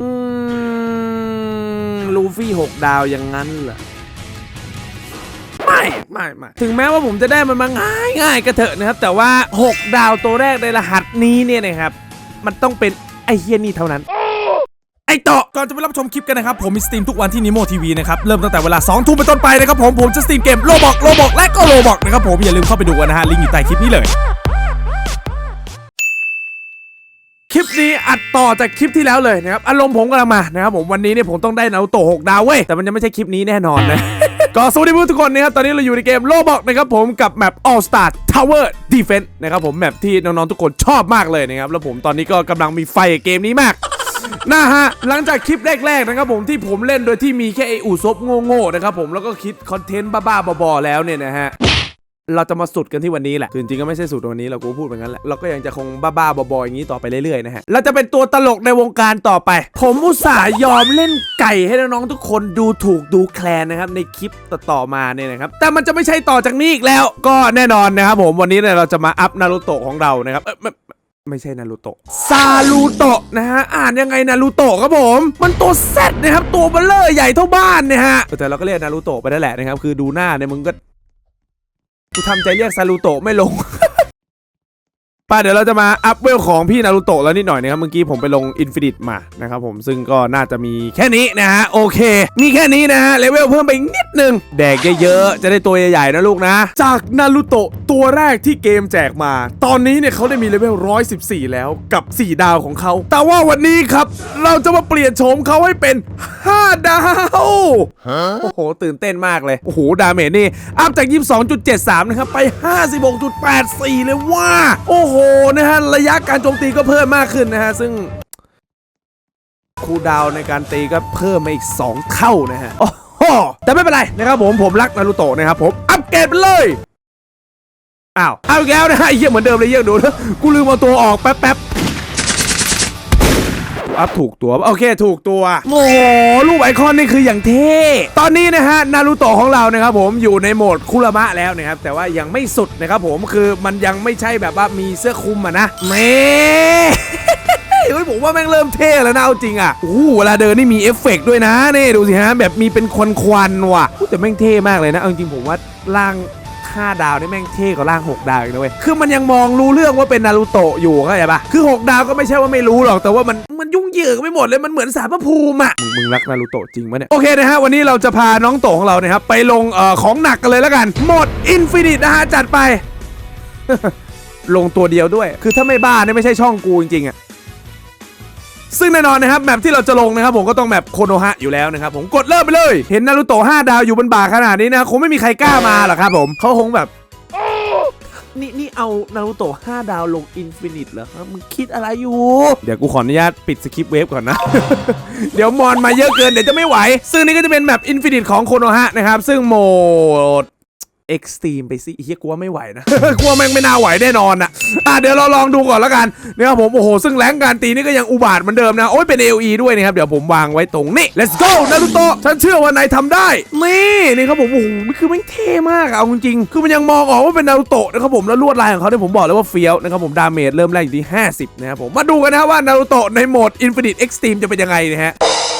อืมลูฟี่หกดาวอย่างนั้นเหรอไม่ไม่ไม่ถึงแม้ว่าผมจะได้มันมาง่ายง่ายก็เถอะนะครับ แต่ว่า 6 ดาวตัวแรกในรหัสนี้เนี่ยนะครับ มันต้องเป็นไอเฮียนี่เท่านั้น ไอต่อก่อนจะไปรับชมคลิปกันนะครับ ผมมีสตรีมทุกวันที่นิโมทีวีนะครับ เริ่มตั้งแต่เวลา 2 ทุ่มเป็นต้นไปนะครับผมผมจะสตรีมเกมโลบอกโลบอกและก็โลบอกนะครับผมอย่าลืมเข้าไปดูกันนะฮะลิงก์อยู่ใต้คลิปนี้เลย คลิปนี้อัดต่อจากคลิปที่แล้วเลยนะครับอารมณ์ผมกำลังมานะครับผมวันนี้เนี่ยผมต้องได้นาโตะ6ดาวเว้ยแต่มันยังไม่ใช่คลิปนี้แน่นอนนะ ก็สวัสดีทุกคนนะครับตอนนี้เราอยู่ในเกมโลบอกนะครับผมกับแมป All Star Tower Defense นะครับผมแมปที่น้องๆทุกคนชอบมากเลยนะครับแล้วผมตอนนี้ก็กำลังมีไฟกับเกมนี้มากนะฮะหลังจากคลิปแรกๆนะครับผมที่ผมเล่นโดยที่มีแค่ไออูซบโง่ๆนะครับผมแล้วก็คิดคอนเทนต์บ้าๆบอๆแล้วเนี่ยนะฮะ เราจะมาสุดกันที่วันนี้แหละคือจริงๆก็ไม่ใช่สุดวันนี้เรากูพูดแบบนั้นแหละเราก็ยังจะคงบ้าๆบอๆอย่างนี้ต่อไปเรื่อยๆนะฮะเราจะเป็นตัวตลกในวงการต่อไป ผมอุตส่าห์ยอมเล่นไก่ให้น้องๆทุกคนดูถูกดูแคลนนะครับในคลิปต่อๆมาเนี่ยนะครับแต่มันจะไม่ใช่ต่อจากนี้อีกแล้ว ก็แน่นอนนะครับผมวันนี้เนี่ยเราจะมาอัพนารูโตะของเรานะครับเอ้ยไม่ไม่ใช่นารูโตะ ซาลูโตะนะฮะ อ่านยังไงนารูโตะครับผม มันตัวแซดนะครับ ตัวเบลเลอร์ใหญ่เท่าบ้านเนี่ยฮะ แต่เราก็เรียกนารูโตะไปนั่นแหละนะครับ คือดูหน้าเนี่ยมึงก็ กูทำใจเรียกซาลูโตะไม่ลง ป้าเดี๋ยวเราจะมาอัพเวลของพี่นารูโตะแล้วนิดหน่อยนะครับ เมื่อกี้ผมไปลงอินฟินิตมานะครับผมซึ่งก็น่าจะมีแค่นี้นะฮะ โอเค มีแค่นี้นะฮะเลเวลเพิ่มไปอีกนิดนึง แดกเยอะๆ จะได้ตัวใหญ่ๆนะลูกนะ จากนารูโตะตัวแรกที่เกมแจกมา ตอนนี้เนี่ยเขาได้มีเลเวล 114 แล้วกับ 4 ดาวของเขา แต่ว่าวันนี้ครับ เราจะมาเปลี่ยนโฉมเขาให้เป็น 5 ดาว โอ้โห ตื่นเต้นมากเลย โอ้โห ดาเมจนี่อัพจาก 22.73 นะครับ ไป 56.84 เลยว่า โอ้โห นระยะการโจมตีก็เพิ่มมากขึ้นนะฮะ ซึ่งคูดาวในการตีก็เพิ่มมาอีก 2 เท่านะฮะโอ้โหแต่ไม่เป็นไรนะครับผมผมรักนารูโตะนะครับผมอัปเกรดไปเลยอ้าวเอาแล้วนะฮะไอ้เยี่ยเหมือนเดิมเลยเยี่ยดูนะกูลืมเอาตัวออกแป๊บๆ อัพถูกตัวโอเค ถูกตัวโอ้โหรูปไอคอนนี่คืออย่างเท่ตอนนี้นะฮะนารูโตะของเรานะครับผมอยู่ในโหมดคุรามะแล้วนะครับแต่ว่ายังไม่สุดนะครับผมคือมันยังไม่ใช่แบบว่ามีเสื้อคลุมอะนะเมเฮ้ยผมว่าแม่งเริ่มเท่แล้วนะเอาจริงอะโอ้โหเวลาเดินนี่มีเอฟเฟกต์ด้วยนะนี่ดูสิฮะแบบมีเป็นควันควันว่ะแต่แม่งเท่มากเลยนะเอาจริงผมว่าร่าง 5 ดาวนี่แม่งเท่กว่าร่าง 6 ดาวอีกนะเว้ย คือมันยังมองรู้เรื่องว่าเป็นนารูโตะอยู่เข้าใจปะคือ 6 ดาวก็ไม่ใช่ว่าไม่รู้หรอก แต่ว่ามันมันยุ่งเหยิงไปหมดเลย มันเหมือนสารพระภูมิอะมึงมึงรักนารูโตะจริงปะเนี่ย โอเคนะฮะ วันนี้เราจะพาน้องโตะของเราเนี่ยครับไปลงเอ่อของหนักกันเลยแล้วกัน หมดอินฟินิตนะฮะจัดไป ลงตัวเดียวด้วย คือถ้าไม่บ้าเนี่ยไม่ใช่ช่องกูจริงๆอะ ซึ่งแน่นอนนะครับแมปที่เราจะลงนะครับผมก็ต้องแมปโคโนฮะอยู่แล้วนะครับผมกดเริ่มไปเลย เห็นนารูโตะ5ดาวอยู่บนบ่าขนาดนี้นะคงไม่มีใครกล้ามาหรอกครับผมเขาคงแบบนี่นี่เอานารูโตะ5ดาวลงอินฟินิตเหรอครับมึงคิดอะไรอยู่ เดี๋ยวกูขออนุญาตปิดสคริปต์เวฟก่อนนะ เดี๋ยวมอนมาเยอะเกินเดี๋ยวจะไม่ไหว ซึ่งนี่ก็จะเป็นแมปอินฟินิตของโคโนฮะนะครับ ซึ่งโหมด เอ็กซ์ตรีมไปสิเฮียกลัวไม่ไหวนะ กลัวแม่งไม่น่าไหวแน่นอนอะอะเดี๋ยวเราลองดูก่อนแล้วกันนะครับผมโอ้โหซึ่งแรงการตีนี่ก็ยังอุบาทเหมือนเดิมนะโอ้ยเป็น AOE ด้วยนะครับเดี๋ยวผมวางไว้ตรงนี้ let's go นารุโตะฉันเชื่อว่านายทำได้นี่นี่ครับผมโอ้โหมันคือแม่งเท่มากอะเอาจริงๆคือมันยังมองออกว่าเป็นนารุโตะนะครับผมแล้วลวดลายของเขาเนี่ยผมบอกเลยว่าเฟี้ยวนะครับผมดาเมจเริ่มแรกอยู่ที่ 50นะครับผมมาดูกันนะว่านารุโตะในโหมด Infinite Extreme จะเป็นยังไงนะฮะ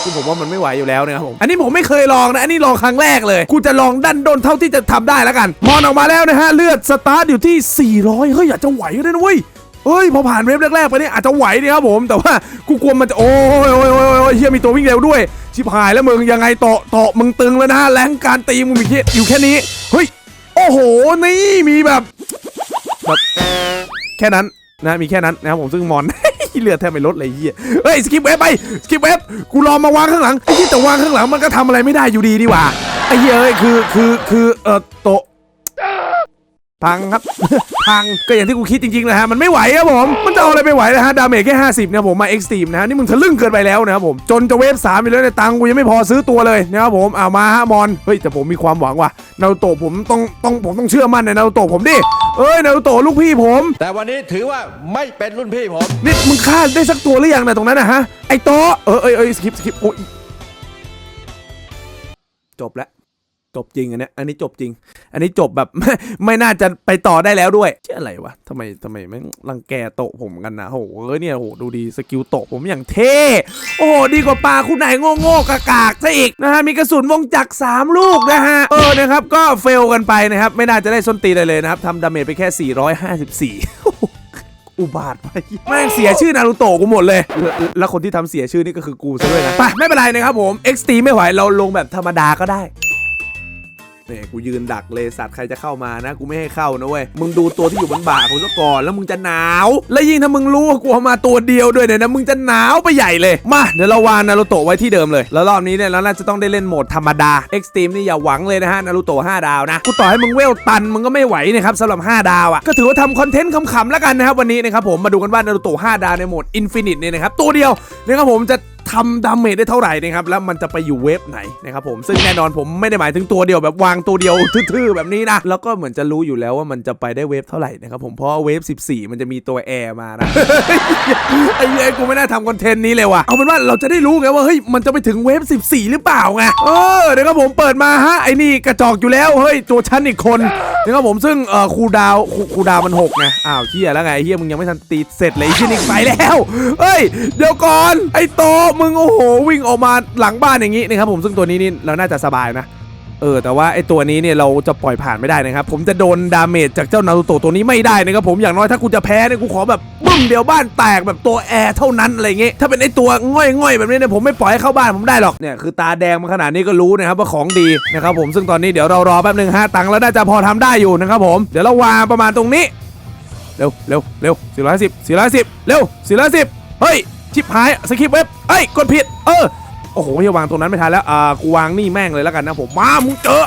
คือผมว่ามันไม่ไหวอยู่แล้วนะครับผมอันนี้ผมไม่เคยลองนะอันนี้ลองครั้งแรกเลยกูจะลองดันด้นเท่าที่จะทำได้แล้วกันมอนออกมาแล้วนะฮะ เลือดสตาร์ทอยู่ที่ 400 เฮ้ยอยากจะไหวก็ได้นะเว้ยเฮ้ยพอผ่านเวฟแรกๆไปเนี่ยอาจจะไหวเนี่ยครับผมแต่ว่ากูกลัวมันจะโอ้ยโอ้ยโอ้ยโอ้ยเฮียมีตัววิ่งเร็วด้วย ชิบหายแล้วมึงยังไงเตาะเตะมึงตึงแล้วนะแรงการตีมึงมีแค่อยู่แค่นี้เฮ้ยโอ้โหนี่มีแบบแบบแค่นั้นนะมีแค่นั้นนะครับผมซึ่งมอนเลือดแทบไม่ลดเลยเฮียเฮ้ยสกิปเวฟไปสกิปเวฟกูรอมาวางข้างหลังไอ้ที่แต่วางข้างหลังมันก็ทำอะไรไม่ได้อยู่ดีดีว่าไอ้เฮียเอ้ยคือคือคือเออโต พังครับ พังก็อย่างที่กูคิดจริงๆนะฮะมันไม่ไหวครับผมมันจะเอาอะไรไปไหวนะฮะดาเมจแค่ 50นะครับผมมาเอ็กซ์ตรีมนะฮะนี่มึงทะลึ่งเกินไปแล้วนะครับผมจนจะเวฟสามไปแล้วในยตังค์กูยังไม่พอซื้อตัวเลยนะครับผมเอามาฮะมอนเฮ้ยแต่ผมมีความหวังว่ะนารูโตะผมต้องต้องผมต้องเชื่อมั่นในนารูโตะผมดิเอ้ยนารูโตะลูกพี่ผม แต่วันนี้ถือว่าไม่เป็นรุ่นพี่ผมนี่มึงฆ่าได้สักตัวหรือยังนะตรงนั้นนะฮะไอ้โตะเออเอยเอยสกิปสกิปโอ้ยจบแล้ว จบจริงอันนี้อันนี้จบจริง อันนี้จบแบบไม่ไม่น่าจะไปต่อได้แล้วด้วยเชื่ออะไรวะทำไมทำไมแม่งรังแกโตะผมกันนะโหเอ้ยเนี่ยโหดูดีสกิลโตะผมอย่างเท่โอ้โหดีกว่าปลาคุณไหนโง่โง่ๆกากากซะอีกนะฮะมีกระสุนวงจักรสามลูกนะฮะเออนะครับก็เฟลกันไปนะครับไม่น่าจะได้ส้นตีนอะไรเลยนะครับทำดาเมจไปแค่ 454อุบาทไปแม่งเสียชื่อนารูโตะกูหมดเลย แล้วลคนที่ทำเสียชื่อนี่ก็คือกูซะด้วยนะ ไป ไม่เป็นไรนะครับผม XT ไม่ไหว เราลงแบบธรรมดาก็ได้ เนี่ยกูยืนดักเลยสัตว์ใครจะเข้ามานะ กูไม่ให้เข้านะเว้ยมึงดูตัวที่อยู่บนบ่ากูซะก่อนแล้วมึงจะหนาว และยิ่งถ้ามึงรู้ว่ากูมาตัวเดียวด้วยเนี่ยนะมึงจะหนาวไปใหญ่เลยมาเดี๋ยวเราวางนารูโตะไว้ที่เดิมเลย แล้วรอบนี้เนี่ยเราน่าจะต้องได้เล่นโหมดธรรมดา Extreme นี่อย่าหวังเลยนะฮะนารูโตะ5ดาวนะกูต่อให้มึงเวลตันมึงก็ไม่ไหวนะครับสำหรับ 5 ดาวอะก็ถือว่าทำคอนเทนต์ขำๆแล้วกันนะครับวันนี้นะครับผมมาดูกันว่านารูโตะ5ดาวในโหมด Infinite เนี่ยนะครับตัวเดียวนะครับผมจะ ทำดาเมจได้เท่าไหร่นะครับแล้วมันจะไปอยู่เวฟไหนนะครับผมซึ่งแน่นอนผมไม่ได้หมายถึงตัวเดียวแบบวางตัวเดียวทื่อๆแบบนี้นะแล้วก็เหมือนจะรู้อยู่แล้วว่ามันจะไปได้เวฟเท่าไหร่นะครับผมเพราะว่าเวฟ 14 มันจะมีตัวแอร์มานะไอ้เหี้กูไม่น่าทำคอนเทนต์นี้เลยว่ะเอาเป็นว่าเราจะได้รู้ไงว่าเฮ้ยมันจะไปถึงเวฟ 14 หรือเปล่าไงเออเดี๋ยวครับผมเปิดมาฮะไอ้นี่กระจอกอยู่แล้วเฮ้ยตัวชั้นอีกคนเดี๋ยวครับผมซึ่งเอ่อคูดาวคูคูดาวมันหกไงอ้าวเฮียแล้วไงเฮียมึงยังไม่ทันตีเสร็จเลยเฮียนี่ไปแล้วเฮ้ยเดี๋ยวก่อนไอ้โตมึงโอ้โหวิ่งออกมาหลังบ้านอย่างนี้นะครับผมซึ่งตัวนี้นี่เราน่าจะสบายนะ เออแต่ว่าไอตัวนี้เนี่ยเราจะปล่อยผ่านไม่ได้นะครับผมจะโดนดาเมจจากเจ้านารูโตะตัวนี้ไม่ได้นะครับผมอย่างน้อยถ้ากูจะแพ้เนี่ยกูขอแบบบึ้มเดียวบ้านแตกแบบตัวแอร์เท่านั้นอะไรเงี้ยถ้าเป็นไอตัวง่อยๆแบบนี้เนี่ยผมไม่ปล่อยให้เข้าบ้านผมได้หรอกเนี่ยคือตาแดงมาขนาดนี้ก็รู้นะครับว่าของดีนะครับผมซึ่งตอนนี้เดี๋ยวเรารอแป๊บหนึ่งฮะตังค์แล้วน่าจะพอทำได้อยู่นะครับผมเดี๋ยวเราวางประมาณตรงนี้เร็วเร็วเร็วสี่ร้อยสิบสี่ร้อยสิบเร็วสี่ร้อยสิบเฮ้ย ชิปหายสคริปเว็บเอ้ยกดผิด เออ โอ้โหเฮียวางตรงนั้นไม่ทันแล้ว อ่า กูวางนี่แม่งเลยแล้วกันนะผม มา มึงเจอ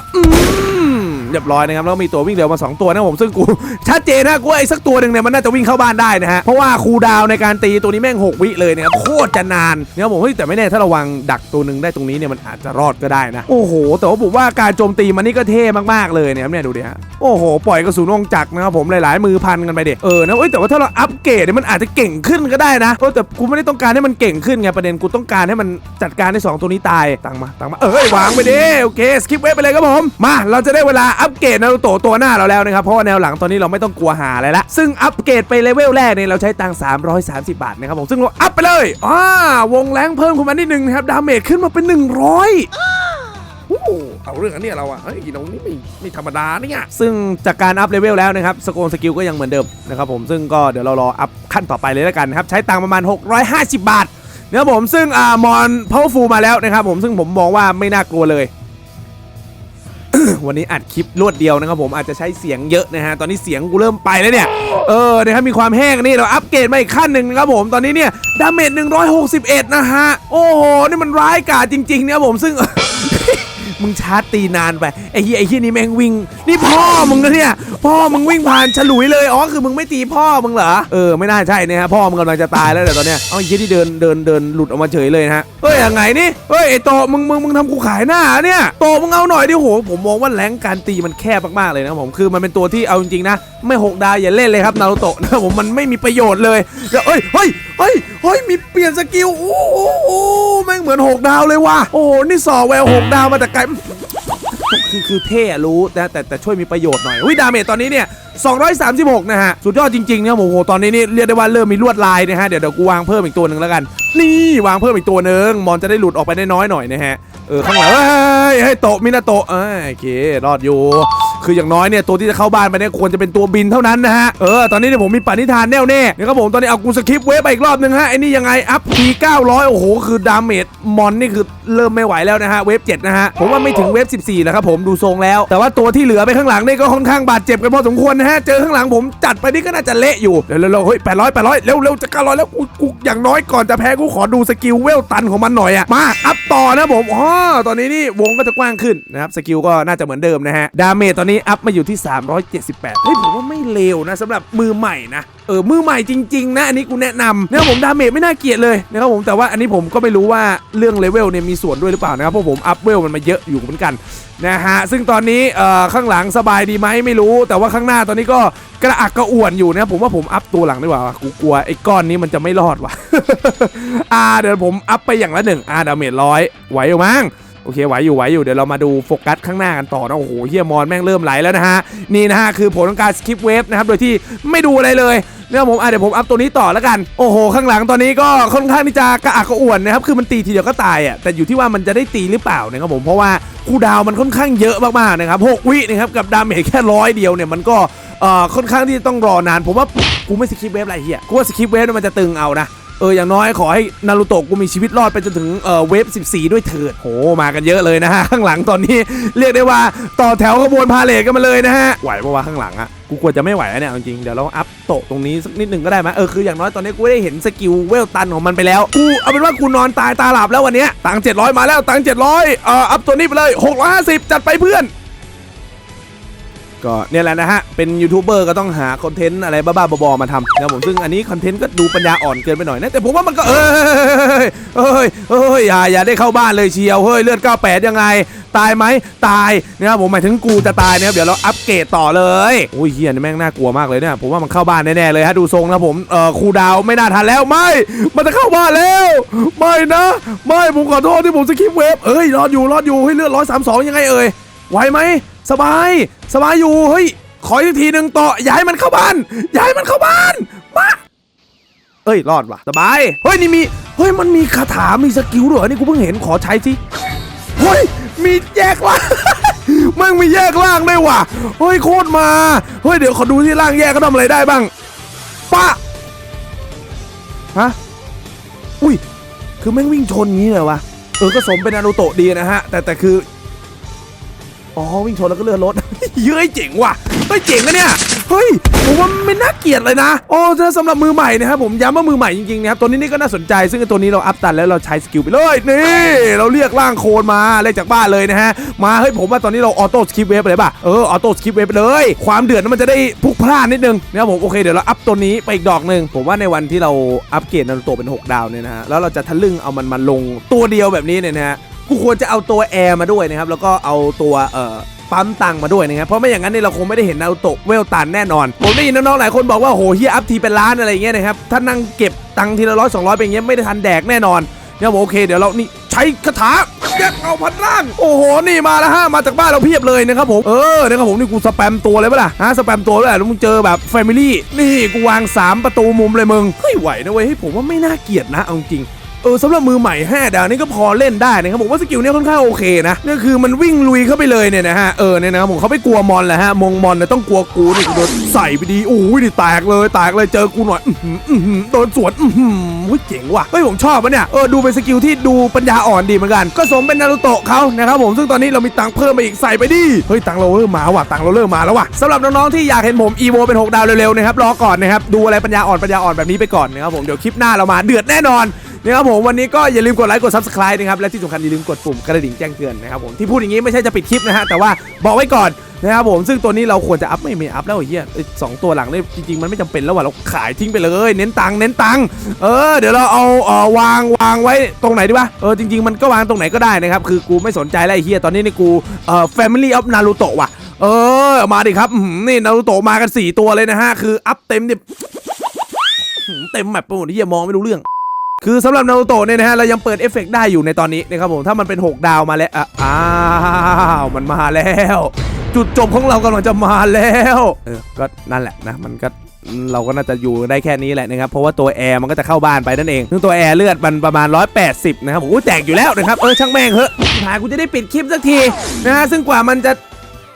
เรียบร้อยนะครับแล้วมีตัววิ่งเร็วมา 2 ตัวนะผมซึ่งกูชัดเจนนะกูไอ้สักตัวหนึ่งเนี่ยมันน่าจะวิ่งเข้าบ้านได้นะฮะเพราะว่าคูดาวในการตีตัวนี้แม่ง 6 วิเลยนะครับโคตรจะนานเนะครับผมเฮ้ยแต่ไม่แน่ถ้าระวังดักตัวหนึ่งได้ตรงนี้เนี่ยมันอาจจะรอดก็ได้นะโอ้โห แต่ว่าผมว่าการโจมตีมันนี่ก็เท่มากๆเลยเนี่ยเนี่ยดูดิฮะโอ้โหปล่อยกระสุนวงจักรนะครับผมหลายๆมือพันกันไปเด็กเออนะเอ้ยแต่ว่าถ้าเราอัปเกรดเนี่ยมันอาจจะเก่งขึ้นก็ได้นะเออแต่กูไม่ได้ต้องการให้มันเก่งขึ้นไงประเด็นกูต้องการให้มันจัดการให้สองตัวนี้ตายตังมาตังมาเอ้ยวางไปดิโอเคสกิปเวฟไปเลยครับผมมาเราจะได้เวลาอัปเกรดนารูโตะตัวหน้าเราแล้วนะครับเพราะว่าแนวหลังตอนนี้เราไม่ต้องกลัวหาอะไรละซึ่งอัปเกรดไปเลเวลแรกเนี่ยเราใช้ตังค์330 บาทนะครับผมซึ่งเราอัพไปเลยอ่าวงแรงเพิ่มขึ้นมานิดนึงนะครับดาเมจขึ้นมาเป็น 100โอ้โหเอาเรื่องอันเนี้ยเราอะเฮ้ยน้องนี่ไม่ไม่ธรรมดาเนี่ยซึ่งจากการอัพเลเวลแล้วนะครับสโกนสกิลก็ยังเหมือนเดิมนะครับผมซึ่งก็เดี๋ยวเรารออัพขั้นต่อไปเลยแล้วกันนะครับใช้ตังค์ประมาณ 650 บาทนะครับผมซึ่งอ่ามอนพาวฟูมาแล้วนะครับผมซึ่งผมมองว่าไม่น่ากลัวเลย วันนี้อัดคลิปรวดเดียวนะครับผมอาจจะใช้เสียงเยอะนะฮะตอนนี้เสียงกูเริ่มไปแล้วเนี่ยเออนะครับมีความแห้งนี่เราอัปเกรดมาอีกขั้นหนึ่งนะครับผมตอนนี้เนี่ยดาเมจ161 นะฮะโอ้โหนี่มันร้ายกาจจริงๆนะครับผมซึ่ง มึงชาร์จตีนานไปไอ้เหี้ยไอ้เหี้ยนี่แม่งวิ่ง นี่พ่อมึงนะเนี่ย พ่อมึงวิ่งผ่านฉลุยเลยอ๋อคือมึงไม่ตีพ่อมึงเหรอเออไม่น่าใช่นะฮะพ่อมึงกำลังจะตายแล้วเดี๋ยวตอนเนี้ยเอาไอ้เหี้ยที่เดินเดินเดินหลุดออกมาเฉยเลยนะฮะเฮ้ยยังไงนี่เฮ้ยไอ้โตมึงมึงมึงทำกูขายหน้าเนี่ยโตมึงเอาหน่อยดิโหผมมองว่าแรงการตีมันแคบมากๆเลยนะผมคือมันเป็นตัวที่เอาจริงๆนะ ไม่หกดาวอย่าเล่นเลยครับนารูโตะนะผมมันไม่มีประโยชน์เลยเดี๋ยวเอ้ยเฮ้ยเฮ้ยเฮ้ยมีเปลี่ยนสกิลโอ้โหโอ้โหแม่งเหมือนหกดาวเลยว่ะโอ้โหนี่สอแววหกดาวมาแต่ไกลคือคือเท่อะรู้นะแต่แต่ช่วยมีประโยชน์หน่อยอุ้ยดาเมจตอนนี้เนี่ย 236 นะฮะ สุดยอดจริงๆนะครับผมโอ้โหตอนนี้นี่เรียกได้ว่าเริ่มมีลวดลายนะฮะ เดี๋ยวเดี๋ยวกูวางเพิ่มอีกตัวหนึ่งแล้วกัน นี่วางเพิ่มอีกตัวหนึ่งมอนจะได้หลุดออกไปได้น้อยหน่อยนะฮะ เออข้างหลังเฮ้ยเฮ้ยโตะมินาโตะเอ้ยโอเครอดอยู่ คืออย่างน้อยเนี่ยตัวที่จะเข้าบ้านไปเนี่ยควรจะเป็นตัวบินเท่านั้นนะฮะเออตอนนี้เนี่ยผมมีปณิธานแน่วแน่นะครับผมตอนนี้เอากูสคริปเวฟไปอีกรอบหนึงฮะไอ้นี่ยังไงอัพที900โอ้โหคือดาเมจมอนนี่คือเริ่มไม่ไหวแล้วนะฮะเวฟ7นะฮะผมว่าไม่ถึงเวฟ14แล้วครับผมดูทรงแล้ว แต่ว่าตัวที่เหลือไปข้างหลังนี่ก็ค่อนข้างบาดเจ็บกันพอสมควรนะฮะเจอข้างหลังผมจัดไปนี่ก็น่าจะเละอยู่เร็วๆๆเฮ้ย800 800เร็วเร็วจะ900แล้วกูกูอย่างน้อยก่อนจะแพ้กูขอดูสกิลเวลตันของมันหน่อยอะมาอัพต่อนะผมอ๋อตอนนี้นี่วงก็จะกว้างขึ้นนะครับสกิลก็น่าจะเหมือนเดิมนะฮะดาเมจตอนนี้อัพมาอยู่ที่ 378 เฮ้ยผมว่าไม่เลวนะสำหรับมือใหม่นะ เออ มือใหม่จริง ๆ นะ อันนี้กูแนะนำนะครับผมดาเมจไม่น่าเกลียดเลยนะครับผมแต่ว่าอันนี้ผมก็ไม่รู้ว่าเรื่องเลเวลเนี่ยมีส่วนด้วยหรือเปล่านะครับเพราะผมอัพเวลมันมาเยอะอยู่เหมือนกันนะฮะซึ่งตอนนี้เอ่อข้างหลังสบายดีไหมไม่รู้ แต่ว่าข้างหน้าตอนนี้ก็กระอักกระอ่วนอยู่นะครับผมว่าผมอัพตัวหลังดีกว่ากูกลัวไอ้ก้อนนี้มันจะไม่รอดว่ะ อ่าเดี๋ยวผมอัพไปอย่างละหนึ่งอ่าดาเมจร้อยไหวอยู่มั้ง โอเคไหวอยู่ไหวอยู่เดี๋ยวเรามาดูโฟกัสข้างหน้ากันต่อนะโอ้โหเฮียมอนแม่งเริ่มไหลแล้วนะฮะนี่นะฮะคือผลของการสคิปเวฟนะครับโดยที่ไม่ดูอะไรเลยเนะครับผมอะเดี๋ยวผมอัพตัวนี้ต่อแล้วกันโอ้โห ข้างหลังตอนนี้ก็ค่อนข้างที่จะกระอักกระอ่วนนะครับคือมันตีทีเดียวก็ตายอะแต่อยู่ที่ว่ามันจะได้ตีหรือเปล่านะครับผมเพราะว่าคูดาวมันค่อนข้างเยอะมากๆนะครับหกวินะครับกับดาเมจแค่ร้อยเดียวเนี่ยมันก็เอ่อค่อนข้างที่จะต้องรอนาน ผมว่ากูไม่สคิปเวฟอะไรเฮียกูว่าสคิปเวฟมันจะตึงเอานะ เอออย่างน้อยขอให้นารูโตะกูมีชีวิตรอดไปจนถึงเออเวฟ14 ด้วยเถิดโหมากันเยอะเลยนะฮะข้างหลังตอนนี้เรียกได้ว่าต่อแถวขบวนพาเลทกันมาเลยนะฮะไหวปะวะข้างหลังอะกูกลัวจะไม่ไหวแล้วเนี่ยจริงเดี๋ยวเราอัพโตะตรงนี้สักนิดหนึ่งก็ได้ไหมเออคืออย่างน้อยตอนนี้กูได้เห็นสกิลเวลตันของมันไปแล้วกูเอาเป็นว่ากูนอนตายตาหลับแล้ววันนี้ตังค์700มาแล้วตังค์700เอ่ออัพตัวนี้ไปเลย650จัดไปเพื่อน ก็เนี่ยแหละนะฮะ เป็นยูทูบเบอร์ก็ต้องหาคอนเทนต์อะไรบ้าๆบอๆมาทำนะครับผมซึ่งอันนี้คอนเทนต์ก็ดูปัญญาอ่อนเกินไปหน่อยนะ แต่ผมว่ามันก็เอ้ยเอ้ยเอ้ยอย่าอย่าได้เข้าบ้านเลยเชียวเฮ้ยเลือด98 ยังไง ตายไหมตายนะครับผมหมายถึงกูจะตายนะครับเดี๋ยวเราอัปเกรดต่อเลยโอ้ยเฮียนี่แม่งน่ากลัวมากเลยเนี่ยผมว่ามันเข้าบ้านแน่ๆเลยฮะดูทรงแล้วผมเอ่อครูดาวไม่น่าทันแล้วไม่มันจะเข้าบ้านแล้วไม่นะไม่ผมขอโทษที่ผมสคิปเวฟเอ้ยรอดอยู่รอดอยู่เฮ้เลือด132ยังไงเอ่ยไหวไหม สบาย สบายอยู่ เฮ้ย ขออีกทีหนึ่งต่อ อย่าให้มันเข้าบ้าน อย่าให้มันเข้าบ้าน มา เอ้ย รอดว่ะ สบาย เฮ้ย นี่มี เฮ้ย มันมีคาถา มีสกิลด้วยเหรอนี่กูเพิ่งเห็น ขอใช้สิ เฮ้ย มีแยกล่างมันมีแยกล่างด้วยว่ะ เฮ้ย โคตรมา เฮ้ย เดี๋ยวขอดูที่ล่างแยกก็ทำอะไรได้บ้างปะฮะ อุ้ย คือแม่งวิ่งชนงี้เลยวะ เออ ก็สมเป็นนารูโตะดีนะฮะ แต่แต่คือ อ๋อวิ่งชนแล้วก็เลื่อนรถ เย้ยเจ๋งว่ะเฮ้ยเจ๋งนะเนี่ยเฮ้ยผมว่าไม่น่าเกลียดเลยนะโอ้ถ้าสำหรับมือใหม่นะครับผมย้ำว่ามือใหม่จริงๆนะครับตัวนี้นี่ก็น่าสนใจ ซึ่งตัวนี้เราอัพตันแล้วเราใช้สกิลไปเลยนี่เราเรียกร่างโคลนมาเรียกจากบ้านเลยนะฮะมาเฮ้ยผมว่าตอนนี้เราออโต้สกิปเวฟเลยป่ะเออออโต้สกิปเวฟเลย ความเดือดนั้นมันจะได้พุกพลานนิดนึงนะครับผมโอเคเดี๋ยวเราอัพตัวนี้ไปอีกดอกหนึ่งผมว่าในวันที่เราอัพเกรดนารูโตะเป็น 6 ดาวเนี่ยนะฮะแล้วเราจะทะลึ่งเอามันมาลงตัวเดียวแบบนี้เนี่ยนะฮะ กูควรจะเอาตัวแอร์มาด้วยนะครับแล้วก็เอาตัวเอ่อปั๊มตังมาด้วยนะครับเพราะไม่อย่างนั้นเนี่ยเราคงไม่ได้เห็นนาโตะเวลตันแน่นอน ผมได้ยินน้องๆหลายคนบอกว่าโหเฮียอัพทีเป็นล้านอะไรเงี้ยนะครับถ้านั่งเก็บตังทีละร้อยสองร้อยเป็นเงี้ยไม่ได้ทันแดกแน่นอนเนี่ยผมโอเคเดี๋ยวเรานี่ใช้คาถาแยกเอาพันร่างโอ้โหนี่มาแล้วฮะมาจากบ้านเราเพียบเลยนะครับผมเออนะครับผมนี่กูสแปมตัวเลยปะล่ะฮะสแปมตัวด้วยแล้วมึงเจอแบบแฟมิลี่นี่กูวางสามประตูมุมเลยมึงเฮ้ยไหวนะเว้ยเฮ้ยผมว่าไม่น่าเกลียดนะเอาจริง เออสำหรับมือใหม่5ดาวนี่ก็พอเล่นได้นะครับผมว่าสกิลเนี่ยค่อนข้างโอเคนะนี่คือมันวิ่งลุยเข้าไปเลยเนี่ยนะฮะเออเนี่ยนะครับผมเขาไม่กลัวมอนแหละฮะมงมอนเนี่ยต้องกลัวกูนี่โดนใส่ไปดีโอ้ยนี่แตกเลยแตกเลยเจอกูหน่อยอื้อหือโดนสวนอื้อหือเฮ้ยเจ๋งว่ะเฮ้ยผมชอบปะเนี่ยเออดูเป็นสกิลที่ดูปัญญาอ่อนดีเหมือนกันก็สมเป็นนารูโตะเขานะครับผมซึ่งตอนนี้เรามีตังเพิ่มไปอีกใส่ไปดิเฮ้ยตังเราเริ่มมาว่ะตังเราเริ่มมาแล้วว่ะสำหรับน้องๆที่อยากเห็นผมอีโวเป็นหกดาวเร็วๆนะครับรอก่อนนะครับดูอะไรปัญญาอ่อนปัญญาอ่อนแบบนี้ไปก่อนนะครับผมเดี๋ยวคลิปหน้าเรามาเดือดแน่นอน นะครับผมวันนี้ก็อย่าลืมกดไลค์กด subscribe นะครับและที่สำคัญอย่าลืมกดปุ่มกระดิ่งแจ้งเตือนนะครับผมที่พูดอย่างนี้ไม่ใช่จะปิดคลิปนะฮะแต่ว่าบอกไว้ก่อนนะครับผมซึ่งตัวนี้เราควรจะอัพไม่ไม่อัพแล้วไอ้เหี้ยไอ้สองตัวหลังนี่จริงๆมันไม่จำเป็นแล้วว่ะเราขายทิ้งไปเลย เน้นตังค์เน้นตังค์เออเดี๋ยวเราเอาเออวางวางไว้ตรงไหนดีวะเออจริงๆมันก็วางตรงไหนก็ได้นะครับคือกูไม่สนใจแล้วไอ้เหี้ยตอนนี้นี่กูเอ่อ family of Naruto ว่ะเออมาดิครับนี่นารูโตะมากันสี่ตัวเลยนะฮะคืออัพเต็มเนี่ยอื้อหือเต็มแมปไปหมดที่มองไม่รู้เรื่อง คือสำหรับนารูโตะเนี่ยนะฮะเรายังเปิดเอฟเฟกต์ได้อยู่ในตอนนี้นะครับผมถ้ามันเป็น 6 ดาวมาแล้วอ้าวมันมาแล้ว จุดจบของเรากำลังจะมาแล้วเออก็นั่นแหละนะมันก็เราก็น่าจะอยู่ได้แค่นี้แหละนะครับ เพราะว่าตัวแอร์มันก็จะเข้าบ้านไปนั่นเองซึ่งตัวแอร์เลือดมันประมาณ 180 นะครับโอ้แตกอยู่แล้วนะครับ เออช่างแม่งเหอะหายกูจะได้ปิดคลิปสักทีนะฮะซึ่งกว่ามันจะ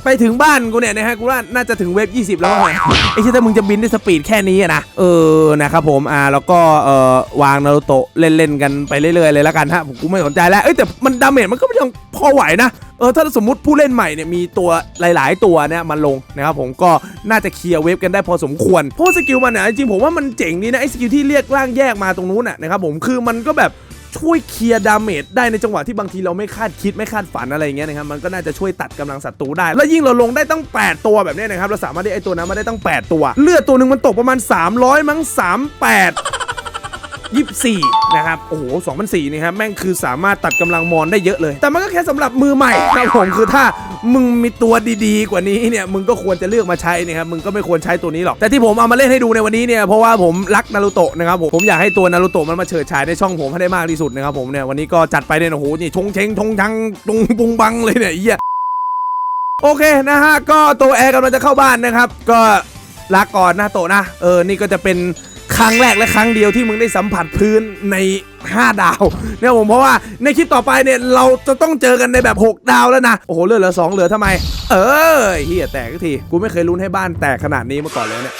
ไปถึงบ้านกูเนี่ยนะฮะกูว่าน่าจะถึงเวฟ20 แล้วมั้งไอ้ที่ถ้ามึงจะบินด้วยสปีดแค่นี้อะนะเออนะครับผมอ่าแล้วก็เอ่อวางนารูโตะเล่นๆกันไปเรื่อยๆเลยแล้วกันฮะผมกูไม่สนใจแล้วเอ้ยแต่มันดาเมจมันก็ยังพอไหวนะเออถ้าสมมติผู้เล่นใหม่เนี่ยมีตัวหลาย ๆ ตัวเนี่ยมาลงนะครับผมก็น่าจะเคลียร์เวฟกันได้พอสมควรเพราะสกิลมันเนี่ยจริงผมว่ามันเจ๋งดีนะไอ้สกิลที่เรียกร่างแยกมาตรงนู้นน่ะนะครับผมคือมันก็แบบ ช่วยเคลียร์ดาเมจได้ในจังหวะที่บางทีเราไม่คาดคิดไม่คาดฝันอะไรอย่างเงี้ยนะครับมันก็น่าจะช่วยตัดกำลังศัตรูได้ แล้วยิ่งเราลงได้ตั้ง 8 ตัวแบบนี้นะครับเราสามารถได้ไอตัวนั้นมาได้ตั้ง 8 ตัว เลือดตัวหนึ่งมันตกประมาณ 300 มั้ง 38 24 นะครับ โอ้โห2004นี่ครับแม่งคือสามารถตัดกำลังมอนได้เยอะเลย แต่มันก็แค่สำหรับมือใหม่ครับผมคือถ้ามึงมีตัวดีๆ กว่านี้เนี่ยมึงก็ควรจะเลือกมาใช้นะครับมึงก็ไม่ควรใช้ตัวนี้หรอกแต่ที่ผมเอามาเล่นให้ดูในวันนี้เนี่ยเพราะว่าผมรักนารูโตะนะครับผมผมอยากให้ตัวนารูโตะมันมาเฉิดฉายในช่องผมให้ได้มากที่สุดนะครับผมเนี่ยวันนี้ก็จัดไปเนี่ยโอ้โหนี่ชงเชงชงชังตุงปุงบังเลยเนี่ยเหี้ยโอเคนะฮะก็ตัวแอร์กำลังจะเข้าบ้านนะครับ ก็ลาก่อนนะโตะนะเออนี่ก็จะเป็น ครั้งแรกและครั้งเดียวที่มึงได้สัมผัสพื้นใน 5 ดาวเนี่ยผมเพราะว่าในคลิปต่อไปเนี่ยเราจะต้องเจอกันในแบบ 6 ดาวแล้วนะ โอ้โหเหลือเหลือสองเหลือทำไม เออเฮียแตกสักทีกูไม่เคยลุ้นให้บ้านแตกขนาดนี้มาก่อนเลยเนี่ย